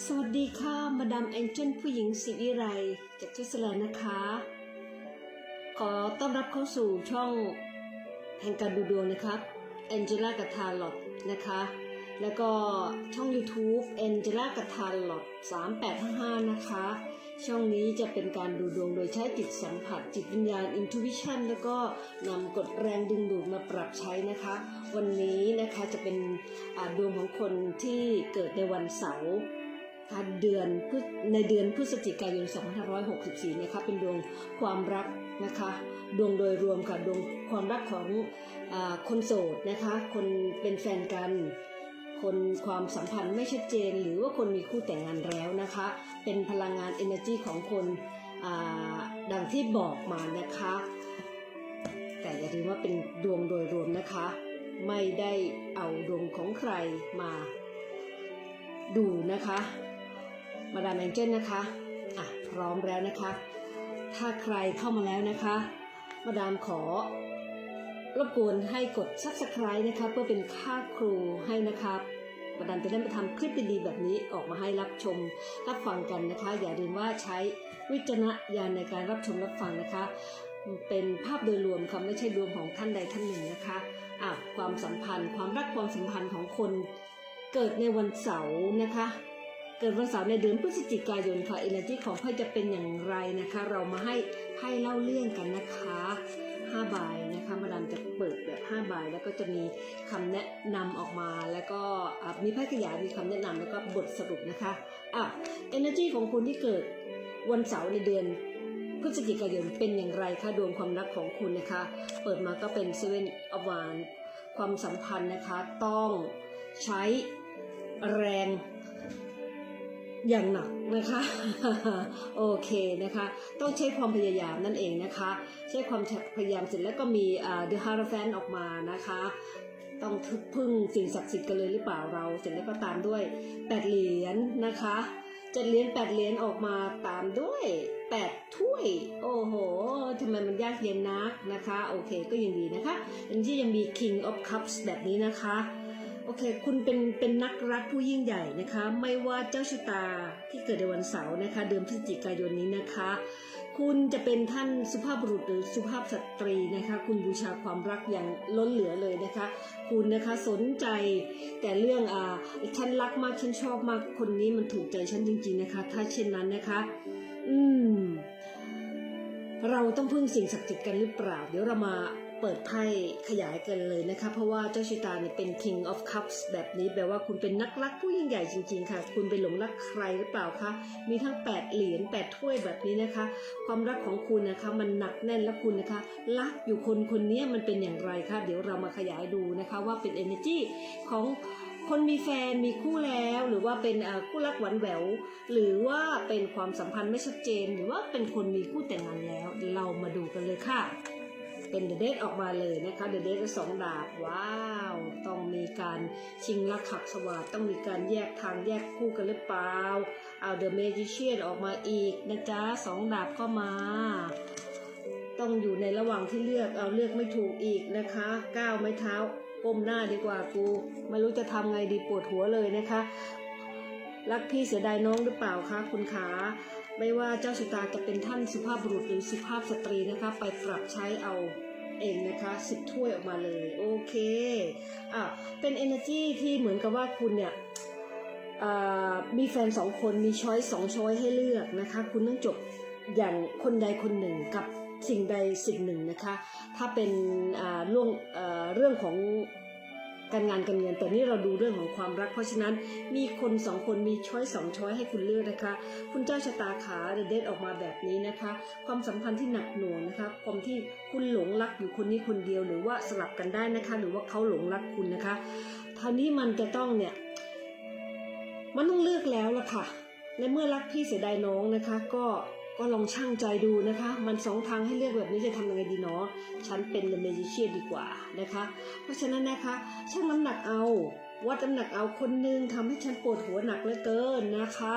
สวัสดีค่ะ มาดามแองเจิลผู้หญิงศิวิไรจากสวิตเซอร์แลนด์นะคะ ขอต้อนรับเข้าสู่ช่องแห่งการดูดวงนะครับแองเจล่ากับทาร์ลอตนะคะ แล้วก็ช่อง YouTube แองเจล่ากับทาร์ลอต3855 นะคะ ช่องนี้จะเป็นการดูดวงโดยใช้จิตสัมผัสจิตวิญญาณ intuition แล้วก็นำกฎแรงดึงดูดมาปรับใช้นะคะ วันนี้นะคะจะเป็นดวงของคนที่เกิดในวันเสาร์ เดือนพฤในเดือนพฤศจิกายน 2564นะคะเป็นดวงความรักนะคะดวงโดยรวมค่ะดวงความรักของอคนโสดนะคะคนเป็นแฟนกัน คนความสัมพันธ์ไม่ชัดเจน หรือว่าคนมีคู่แต่งงานแล้วนะคะ เป็นพลังงาน energy ของคนดังที่บอกมานะคะ แต่อย่าลืมว่าเป็นดวงโดยรวมนะคะ ไม่ได้เอาดวงของใครมาดูนะคะ มาดามแองเจิลนะคะ อะ พร้อมแล้วนะคะ ถ้าใครเข้ามาแล้วนะคะ มาดามขอรบกวนให้กด subscribe นะคะ เพื่อเป็นค่าครูให้นะครับมาดามจะได้มาทำคลิปดีๆแบบนี้ออกมาให้รับชมรับฟังกันนะคะ อย่าลืมว่าใช้วิจารณญาณในการรับชมรับฟังนะคะ เป็นภาพโดยรวมค่ะไม่ใช่รวมของท่านใดท่านหนึ่งนะคะอะความสัมพันธ์ ความรักความสัมพันธ์ของคนเกิดในวันเสาร์นะคะ เกิดวันเสาร์ในเดือนพฤศจิกายนค่ะ energy ของไพ่จะเป็นอย่างไรนะคะ เรามาให้ไพ่เล่าเรื่องกันนะคะ5ใบนะคะมาดามจะเปิดแบบ5ใบแล้วก็จะมีคำแนะนำออกมา แล้วก็มีไพ่ขยายมีคำแนะนำแล้วก็บทสรุปนะคะอะ energy ของคุณที่เกิดวันเสาร์ในเดือนพฤศจิกายนเป็นอย่างไรคะดวงความรักของคุณนะคะ เปิดมาก็เป็น seven of wands ความสัมพันธ์นะคะ ต้องใช้แรง อย่างหนักนะคะ โอเคนะคะ ต้องใช้ความพยายามนั่นเองนะคะ ใช้ความพยายามเสร็จแล้วก็มีอ่า The Hierophant ออกมานะคะ ต้องทึกพึ่งสิ่งศักดิ์สิทธิ์กันเลยหรือเปล่าเรา เสร็จแล้วก็ตามด้วยแปดเหรียญนะคะเจ็ดเหรียญแปดเหรียญออกมาตามด้วยแปดถ้วย โอ้โหทำไมมันยากเย็นนักนะคะ โอเคก็ยังดีนะคะอันที่ยังมี King of Cups แบบนี้นะคะ อเค คุณเป็นเป็นนักรักผู้ยิ่งใหญ่นะคะ ไม่ว่าเจ้าชะตาที่เกิดในวันเสาร์นะคะ เดือนพฤศจิกายนนี้นะคะ คุณจะเป็นท่านสุภาพบุรุษหรือสุภาพสตรีนะคะ คุณบูชาความรักอย่างล้นเหลือเลยนะคะ คุณนะคะสนใจแต่เรื่องอ่าฉันรักมากฉันชอบมากคนนี้มันถูกใจฉันจริง ๆนะคะ ถ้าเช่นนั้นนะคะ อืม เราต้องพึ่งสิ่งศักดิ์สิทธิ์กันหรือเปล่า เดี๋ยวเรามา เปิดไพ่ขยายกันเลยนะคะ เพราะว่าเจ้าชิตาเนี่ยเป็น King of Cups แบบนี้แปลว่าคุณเป็นนักรักผู้ยิ่งใหญ่จริง ๆ ค่ะ คุณไปหลงรักใครหรือเปล่าคะ มีทั้ง 8 เหรียญ8ถ้วยแบบนี้นะคะ ความรักของคุณนะคะ มันหนักแน่นและคุณนะคะ รักอยู่คนคนนี้มันเป็นอย่างไรคะเดี๋ยวเรามาขยายดูนะคะ ว่าเป็น energy ของคนมีแฟนมีคู่แล้วหรือว่าเป็นคู่รักหวานแหววหรือว่าเป็นความสัมพันธ์ไม่ชัดเจน หรือว่าเป็นคนมีคู่แต่งงานแล้ว เรามาดูกันเลยค่ะ เป็นเดอะเดทออกมาเลยนะคะเดอะเดทสองดาบว้าว ต้องมีการชิงรักขักสวัสดต้องมีการแยกทางแยกคู่กันหรือเปล่าเอาเดอะเมจิเชียนออกมาอีกนะจ๊ะสองดาบก็มา ต้องอยู่ในระหว่างที่เลือกเอาเลือกไม่ถูกอีกนะคะก้าวไม้เท้าก้มหน้าดีกว่ากูไม่รู้จะทำไงดีปวดหัวเลยนะคะ รักพี่เสียดายน้องหรือเปล่าคะคุณขาไม่ว่าเจ้าชะตาจะเป็นท่านสุภาพบุรุษหรือสุภาพสตรีนะคะ ไปปรับใช้เอา เองนะคะสิบถ้วยออกมาเลยโอเคอะเป็น energy ที่เหมือนกับว่าคุณเนี่ยมีแฟนสองคนมีช้อยสองช้อยให้เลือกนะคะ คุณต้องจบอย่างคนใดคนหนึ่งกับสิ่งใดสิ่งหนึ่งนะคะ ถ้าเป็นเรื่องเรื่องของ การงานการเงินแต่นี่เราดูเรื่องของความรัก เพราะฉะนั้นมีคนสองคนมีช้อยสองช้อยให้คุณเลือกนะคะ คุณเจ้าชะตาขาเดเดทออกมาแบบนี้นะคะ ความสัมพันธ์ที่หนักหน่วงนะคะความที่คุณหลงรักอยู่คนนี้คนเดียวหรือว่าสลับกันได้นะคะ หรือว่าเขาหลงรักคุณนะคะท่านี้มันจะต้องเนี่ยมันต้องเลือกแล้วล่ะค่ะในเมื่อรักพี่เสียดายน้องนะคะ ก็ ก็ลองช่างใจดูนะคะ มันสองทางให้เลือกแบบนี้จะทำยังไงดีเนาะฉันเป็นเมจิเชียดีกว่านะคะ เพราะฉะนั้นนะคะช่างน้ำหนักเอาวัดน้ำหนักเอาคนหนึงทำให้ฉันปวดหัวหนักเหลือเกินนะคะ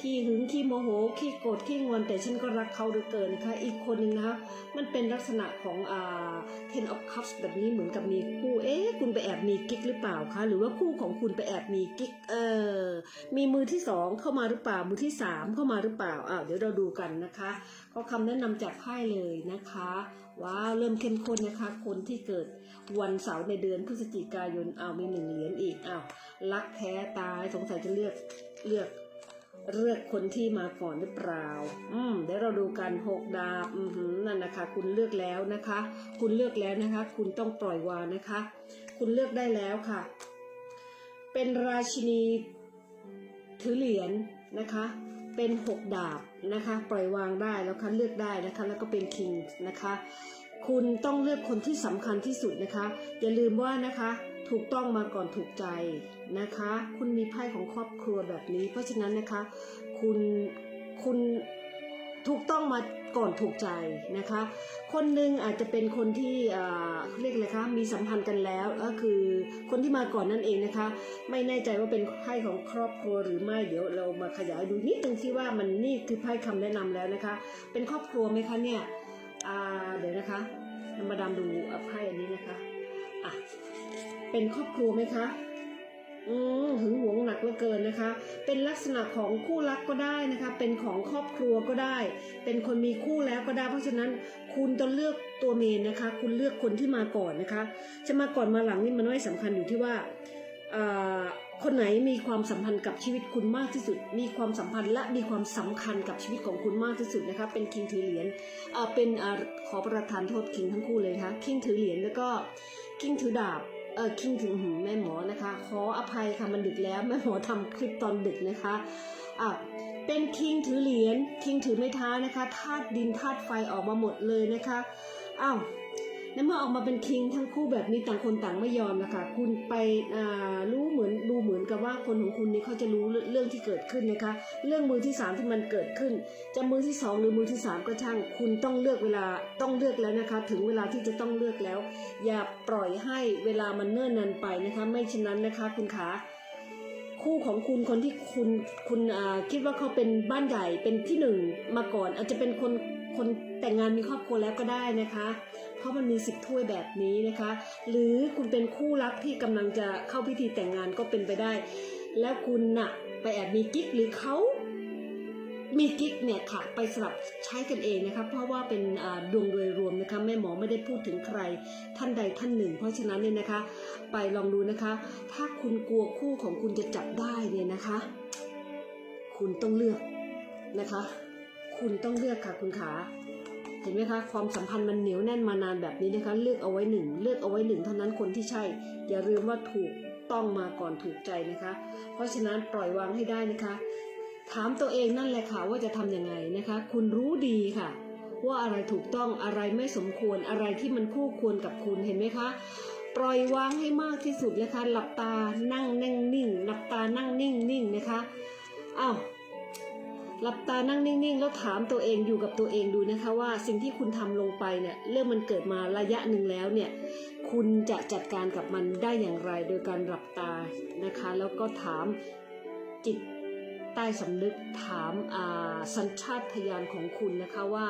ขี้หึงขี้โมโหขี้โกรธขี้งอนแต่ฉันก็รักเขาเหลือเกินนะคะอีกคนหนึ่งนะคะมันเป็นลักษณะของอ่า ten of cups แบบนี้เหมือนกับมีคู่เอ๊ะคุณไปแอบมีกิ๊กหรือเปล่าคะหรือว่าคู่ของคุณไปแอบมีกิ๊กเออมีมือที่สองเข้ามาหรือเปล่ามือที่สามเข้ามาหรือเปล่าอ่าเดี๋ยวเราดูกันนะคะก็คำแนะนำจากไพ่เลยนะคะว้าวเริ่มเข้มข้นนะคะ คนที่เกิดวันเสาร์ในเดือนพฤศจิกายนอ้าวมีหนึ่งเหรียญอีกอ้าวรักแท้ตายสงสัยจะเลือกเลือก เลือกคนที่มาก่อนหรือเปล่า อืมเดี๋ยวเราดูกันหกดาบ อือหือนั่นนะคะ คุณเลือกแล้วนะคะ คุณเลือกแล้วนะคะ คุณต้องปล่อยวางนะคะ คุณเลือกได้แล้วค่ะ เป็นราชินีถือเหรียญนะคะ เป็นหกดาบนะคะ ปล่อยวางได้แล้วค่ะเลือกได้นะคะ แล้วก็เป็นคิงนะคะ คุณต้องเลือกคนที่สำคัญที่สุดนะคะ อย่าลืมว่านะคะ ถูกต้องมาก่อนถูกใจนะคะ คุณมีไพ่ของครอบครัวแบบนี้ เพราะฉะนั้นนะคะ คุณคุณถูกต้องมาก่อนถูกใจนะคะ คนหนึ่งอาจจะเป็นคนที่อ่าเรียกอะไรคะมีสัมพันธ์กันแล้วก็คือคนที่มาก่อนนั่นเองนะคะ ไม่แน่ใจว่าเป็นไพ่ของครอบครัวหรือไม่เดี๋ยวเรามาขยายดูนิดนึงที่ว่ามันนี่คือไพ่คำแนะนำแล้วนะคะ เป็นครอบครัวไหมคะเนี่ยอ่าเดี๋ยวนะคะมาดามดูไพ่อันนี้นะคะอะ เป็นครอบครัวไหมคะ อืมหึงหวงหนักเหลือเกินนะคะ เป็นลักษณะของคู่รักก็ได้นะคะ เป็นของครอบครัวก็ได้ เป็นคนมีคู่แล้วก็ได้ เพราะฉะนั้นคุณต้องเลือกตัวเมนนะคะ คุณเลือกคนที่มาก่อนนะคะ จะมาก่อนมาหลังนี่มันไม่สำคัญอยู่ที่ว่าคนไหนมีความสัมพันธ์กับชีวิตคุณมากที่สุด มีความสัมพันธ์และมีความสำคัญกับชีวิตของคุณมากที่สุดนะคะ เป็นคิงถือเหรียญเอ่อเป็นอ่อขอประทานโทษคิงทั้งคู่เลยนะคะคิงถือเหรียญแล้วก็คิงถือดาบ เออคิงถึงหูแม่หมอนะคะ ขออภัยค่ะมันดึกแล้วแม่หมอทำคลิปตอนดึกนะคะอะเป็นคิงถือเหรียญคิงถือไม้เท้านะคะธาตุดินธาตุไฟออกมาหมดเลยนะคะอ้าว ในเมื่อออกมาเป็นคิงทั้งคู่แบบนี้ต่างคนต่างไม่ยอมนะคะคุณไปรู้เหมือนดูเหมือนกับว่าคนของคุณนี่เขาจะรู้เรื่องที่เกิดขึ้นนะคะ เรื่องมือที่สามที่มันเกิดขึ้น จะมือที่สองหรือมือที่สามก็ช่าง คุณต้องเลือกเวลาต้องเลือกแล้วนะคะ ถึงเวลาที่จะต้องเลือกแล้ว อย่าปล่อยให้เวลามันเนิ่นนานไปนะคะ ไม่เช่นนั้นนะคะคุณขาคู่ของคุณคนที่คุณคุณคิดว่าเขาเป็นบ้านใหญ่เป็นที่หนึ่งมาก่อน อาจจะเป็นคนคนแต่งงานมีครอบครัวแล้วก็ได้นะคะ ราะมันมีสิบถ้วยแบบนี้นะคะ หรือคุณเป็นคู่รักที่กำลังจะเข้าพิธีแต่งงานก็เป็นไปได้ แล้วคุณน่ะไปแอบมีกิ๊กหรือเขามีกิ๊กเนี่ยค่ะไปสลับใช้กันเองนะคะเพราะว่าเป็นดวงโดยรวมนะคะแม่หมอไม่ได้พูดถึงใครท่านใดท่านหนึ่ง เพราะฉะนั้นเนี่ยนะคะ ไปลองดูนะคะ ถ้าคุณกลัวคู่ของคุณจะจับได้เนี่ยนะคะ คุณต้องเลือกนะคะ คุณต้องเลือกค่ะคุณขา เห็นไหมคะความสัมพันธ์มันเหนียวแน่นมานานแบบนี้นะคะ เลือกเอาไว้หนึ่งเลือกเอาไว้หนึ่งเท่านั้นคนที่ใช่ อย่าลืมว่าถูกต้องมาก่อนถูกใจนะคะ เพราะฉะนั้นปล่อยวางให้ได้นะคะ ถามตัวเองนั่นแหละค่ะว่าจะทำยังไงนะคะ คุณรู้ดีค่ะ ว่าอะไรถูกต้องอะไรไม่สมควรอะไรที่มันคู่ควรกับคุณเห็นไหมคะปล่อยวางให้มากที่สุดนะคะ หลับตานั่งนิ่งนิ่งหลับตานั่งนิ่งนิ่งนะคะอ้าว หลับตานั่งนิ่งๆ แล้วถามตัวเองอยู่กับตัวเองดูนะคะว่าสิ่งที่คุณทำลงไปเนี่ยเรื่องมันเกิดมาระยะหนึ่งแล้วเนี่ยคุณจะจัดการกับมันได้อย่างไร โดยการหลับตานะคะ แล้วก็ถามจิตใต้สำนึกถามอ่าสัญชาตญาณของคุณนะคะว่า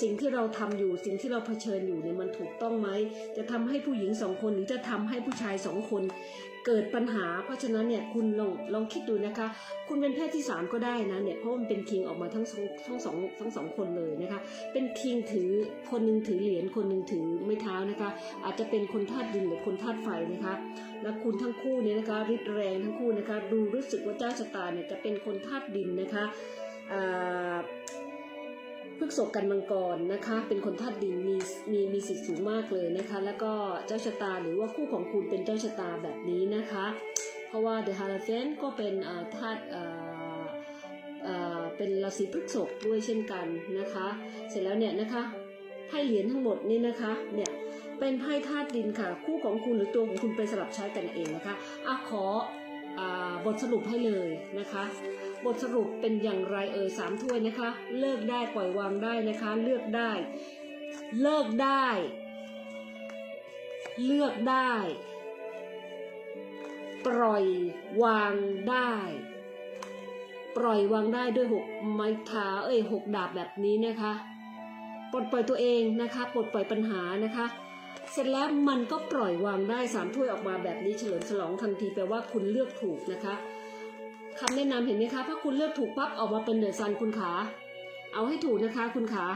สิ่งที่เราทำอยู่สิ่งที่เราเผชิญอยู่เนี่ยมันถูกต้องไหม จะทำให้ผู้หญิงสองคนหรือจะทำให้ผู้ชายสองคน เกิดปัญหา เพราะฉะนั้นเนี่ยคุณลองลองคิดดูนะคะ คุณเป็นเพศที่สามก็ได้นะเนี่ยเพราะมันเป็นคิงออกมาทั้งทั้งสองทั้งสองคนเลยนะคะ เป็นคิงถือคนหนึ่งถือเหรียญคนหนึ่งถือไม้เท้านะคะ อาจจะเป็นคนธาตุดินหรือคนธาตุไฟนะคะ และคุณทั้งคู่เนี่ยนะคะริดแรงทั้งคู่นะคะ ดูรู้สึกว่าเจ้าชะตาเนี่ยจะเป็นคนธาตุดินนะคะอ่า พฤกษกกันมังกรนะคะ เป็นคนธาตุดินมีมีมีสิทธิ์สูงมากเลยนะคะ แล้วก็เจ้าชะตาหรือว่าคู่ของคุณเป็นเจ้าชะตาแบบนี้นะคะ เพราะว่าเดอะฮาราเฟนก็เป็นธาตุเป็นราศีพฤษภด้วยเช่นกันนะคะ เสร็จแล้วเนี่ยนะคะไพ่เหรียญทั้งหมดนี่นะคะเนี่ยเป็นไพ่ธาตุดินค่ะ คู่ของคุณหรือตัวของคุณไปสลับใช้กันเองนะคะอะขอ บทสรุปให้เลยนะคะ บทสรุปเป็นอย่างไรเอ่ยสามถ้วยนะคะ เลิกได้ปล่อยวางได้นะคะ เลือกได้ เลิกได้ เลือกได้ ปล่อยวางได้ ปล่อยวางได้ด้วยหกไม้เท้าเอ้ยหกดาบแบบนี้นะคะ ปลดปล่อยตัวเองนะคะ ปลดปล่อยปัญหานะคะ เสร็จแล้วมันก็ปล่อยวางได้สามถ้วยออกมาแบบนี้เฉลิมฉลองทันทีแปลว่าคุณเลือกถูกนะคะคำแนะนำเห็นไหมคะถ้าคุณเลือกถูกปั๊บออกมาเป็นเดอะซันคุณขาเอาให้ถูกนะคะคุณขา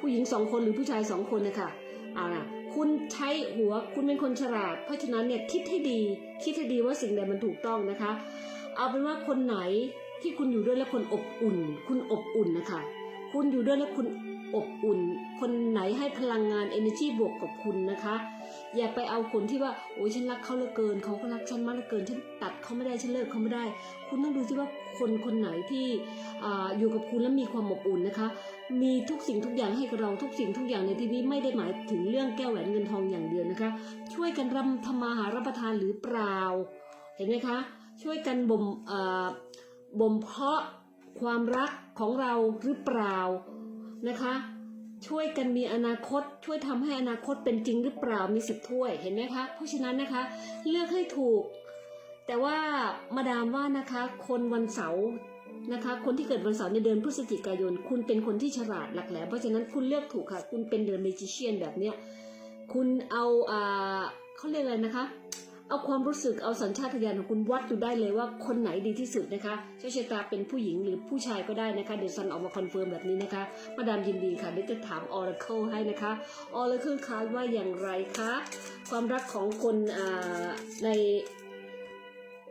ผู้หญิงสองคนหรือผู้ชายสองคนนะคะเอาล่ะคุณใช้หัวคุณเป็นคนฉลาด เพราะฉะนั้นเนี่ยคิดให้ดี คิดให้ดีว่าสิ่งใดมันถูกต้องนะคะ เอาเป็นว่าคนไหนที่คุณอยู่ด้วยแล้วคนอบอุ่น คุณอบอุ่นนะคะ คุณอยู่ด้วยแล้วคุณอบอุ่น คนไหนให้พลังงาน energy บวกกับคุณนะคะ อย่าไปเอาคนที่ว่าโอ้ยฉันรักเขาเหลือเกิน เขาก็รักฉันมากเหลือเกิน ฉันตัดเขาไม่ได้ฉันเลิกเขาไม่ได้ คุณต้องดูซิว่าคนคนไหนที่ออยู่กับคุณแล้วมีความอบอุ่นนะคะ มีทุกสิ่งทุกอย่างให้กับเราทุกสิ่งทุกอย่างในที่นี้ไม่ได้หมายถึงเรื่องแก้วแหวนเงินทองอย่างเดียวนะคะ ช่วยกันรำทำมาหารับประทานหรือเปล่า เห็นไหมคะ ช่วยกันบ่มบ่มเพาะ ความรักของเราหรือเปล่านะคะ ช่วยกันมีอนาคต ช่วยทำให้อนาคตเป็นจริงหรือเปล่ามีสิบถ้วยเห็นไหมคะเพราะฉะนั้นนะคะเลือกให้ถูก แต่ว่ามาดามว่านะคะคนวันเสาร์นะคะคนที่เกิดวันเสาร์ในเดือนพฤศจิกายน คุณเป็นคนที่ฉลาดหลักแหลมเพราะฉะนั้นคุณเลือกถูกค่ะ คุณเป็นเดอะเมจิเชียนแบบเนี้ยคุณเอาอ่าเขาเรียกอะไรนะคะ เอาความรู้สึกเอาสัญชาตญาณของคุณวัดดูได้เลยว่าคนไหนดีที่สุดนะคะเชคชะตาเป็นผู้หญิงหรือผู้ชายก็ได้นะคะเดี๋ยวซันออกมาคอนเฟิร์มแบบนี้นะคะมาดามยินดีค่ะเดี๋ยวจะถามออร์เคิลให้นะคะออร์เคิลคาดว่าอย่างไรคะความรักของคนใน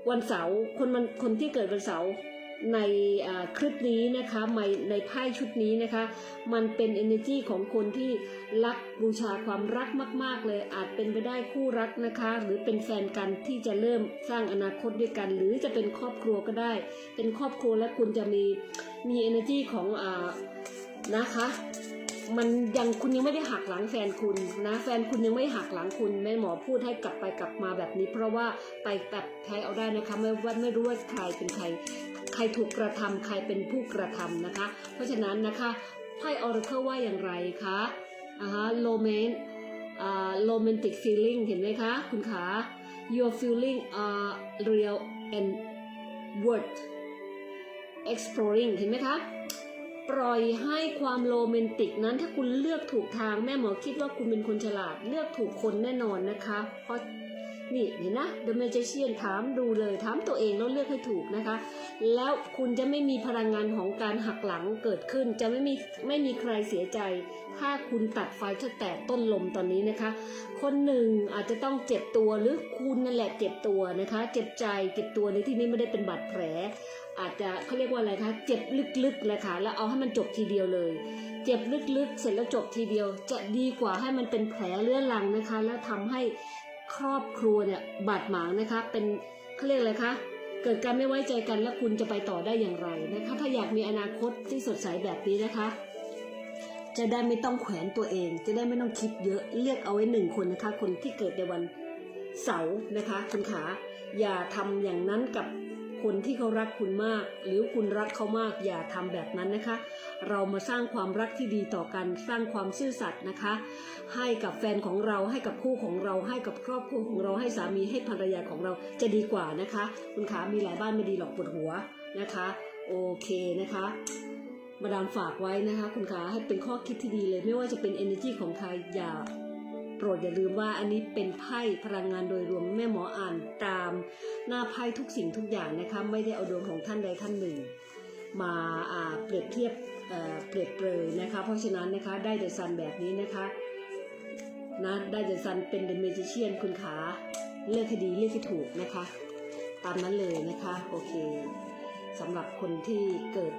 วันเสาร์คนมันคนที่เกิดวันเสาร์ ในคลิปนี้นะคะในในไพ่ชุดนี้นะคะ มันเป็น energy ของคนที่รักบูชาความรักมาก ๆ เลยอาจเป็นไปได้คู่รักนะคะ หรือเป็นแฟนกันที่จะเริ่มสร้างอนาคตด้วยกัน หรือจะเป็นครอบครัวก็ได้ เป็นครอบครัวและคุณจะมีมี energy ของอ่านะคะมันยังคุณยังไม่ได้หักหลังแฟนคุณนะแฟนคุณยังไม่หักหลังคุณแม่หมอพูดให้กลับไปกลับมาแบบนี้ เพราะว่าไปแบบแพ้เอาได้นะคะไม่ว่าไม่รู้ว่าใครเป็นใคร ใครถูกกระทำใครเป็นผู้กระทำนะคะ เพราะฉะนั้นนะคะไพ่ออร์เคิลว่าอย่างไรคะอ่าฮะโรแมนอ่าโรแมนติกฟีลลิ่งเห็นไหมคะ คุณขา your feeling are real and worth exploring เห็นไหมคะปล่อยให้ความโรแมนติกนั้นถ้าคุณเลือกถูกทางแม่หมอคิดว่าคุณเป็นคนฉลาด เลือกถูกคนแน่นอนนะคะ เพราะ นี่เห็นนะ The Magician ถามดูเลย ถามตัวเองแล้วเลือกให้ถูกนะคะ แล้วคุณจะไม่มีพลังงานของการหักหลังเกิดขึ้น จะไม่มีไม่มีใครเสียใจ ถ้าคุณตัดไฟตั้งแต่ต้นลมตอนนี้นะคะ คนหนึ่งอาจจะต้องเจ็บตัวหรือคุณนั่นแหละเจ็บตัวนะคะ เจ็บใจเจ็บตัวในที่นี้ไม่ได้เป็นบาดแผล อาจจะเขาเรียกว่าอะไรคะ เจ็บลึกๆเลยค่ะแล้วเอาให้มันจบทีเดียวเลยเจ็บลึกๆ เสร็จแล้วจบทีเดียว จะดีกว่าให้มันเป็นแผลเรื้อรังนะคะ แล้วทำให้ ครอบครัวเนี่ยบาดหมางนะคะ เป็นเขาเรียกอะไรคะเกิดการไม่ไว้ใจกันแล้วคุณจะไปต่อได้อย่างไรนะคะ ถ้าอยากมีอนาคตที่สดใสแบบนี้นะคะ จะได้ไม่ต้องแขวนตัวเอง จะได้ไม่ต้องคิดเยอะเลือกเอาไว้หนึ่งคนนะคะ คนที่เกิดในวันเสาร์นะคะ คุณขาอย่าทำอย่างนั้นกับ คนที่เขารักคุณมาก หรือคุณรักเขามากอย่าทำแบบนั้นนะคะ เรามาสร้างความรักที่ดีต่อกันสร้างความซื่อสัตย์นะคะ ให้กับแฟนของเราให้กับคู่ของเราให้กับครอบครัวของเราให้สามีให้ภรรยาของเราจะดีกว่านะคะ คุณขามีหลายบ้านไม่ดีหรอกปวดหัวนะคะโอเคนะคะมาดามฝากไว้นะคะ คุณขาให้เป็นข้อคิดที่ดีเลย ไม่ว่าจะเป็น energy ของใครอย่า ปรดอย่าลืมว่าอันนี้เป็นไพ่พลังงานโดยรวมแม่หมออ่านตามหน้าไพ่ทุกสิ่งทุกอย่างนะคะไม่ได้เอาดวงของท่านใดท่านหนึ่ง มาเปรียบเทียบเปรียบเปรยนะคะ เพราะฉะนั้นนะคะได้เดอะซันแบบนี้นะคะนะได้เดอะซันเป็นเดอะเมจิเชียนคุณขาเลือกให้ดีเลือกให้ถูกนะคะ ตามนั้นเลยนะคะโอเคสำหรับคนที่เกิด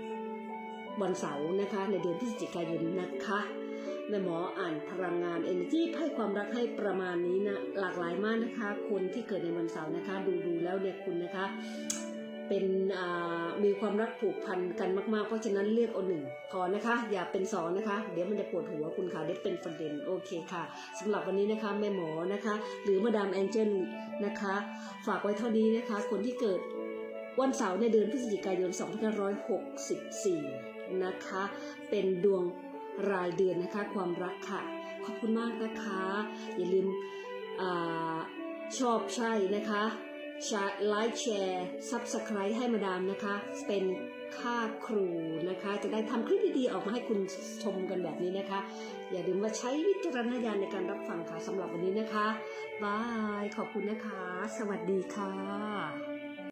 วันเสาร์นะคะในเดือนพฤศจิกายนนะคะ แม่หมออ่านพลังงาน energy ให้ความรักให้ประมาณนี้นะหลากหลายมากนะคะ คนที่เกิดในวันเสาร์นะคะ ดูดูแล้วเนี่ยคุณนะคะ เป็นมีความรักผูกพันกันมากๆ เพราะฉะนั้นเลือกเอาหนึ่งพอนะคะ อย่าเป็นสองนะคะ เดี๋ยวมันจะปวดหัวคุณค่ะเดี๋ยวเป็นประเด็นโอเคค่ะสำหรับวันนี้นะคะแม่หมอนะคะ หรือมาดามแองเจิลนะคะ ฝากไว้เท่านี้นะคะ คนที่เกิดวันเสาร์ในเดือนพฤศจิกายน 2564 นะคะ เป็นดวง รายเดือนนะคะ ความรักค่ะ ขอบคุณมากนะคะ อย่าลืมอชอบใช่นะคะชร์ไลค์แชร์ Subscribe ให้มาดามนะคะ เป็นค่าครูนะคะ จะได้ทำคลิปดีๆออกมาให้คุณชมกันแบบนี้นะคะ อย่าลืมว่าใช้วิจารณญาณในการรับฟังค่ะสำหรับวันนี้นะคะบาย ขอบคุณนะคะ สวัสดีค่ะ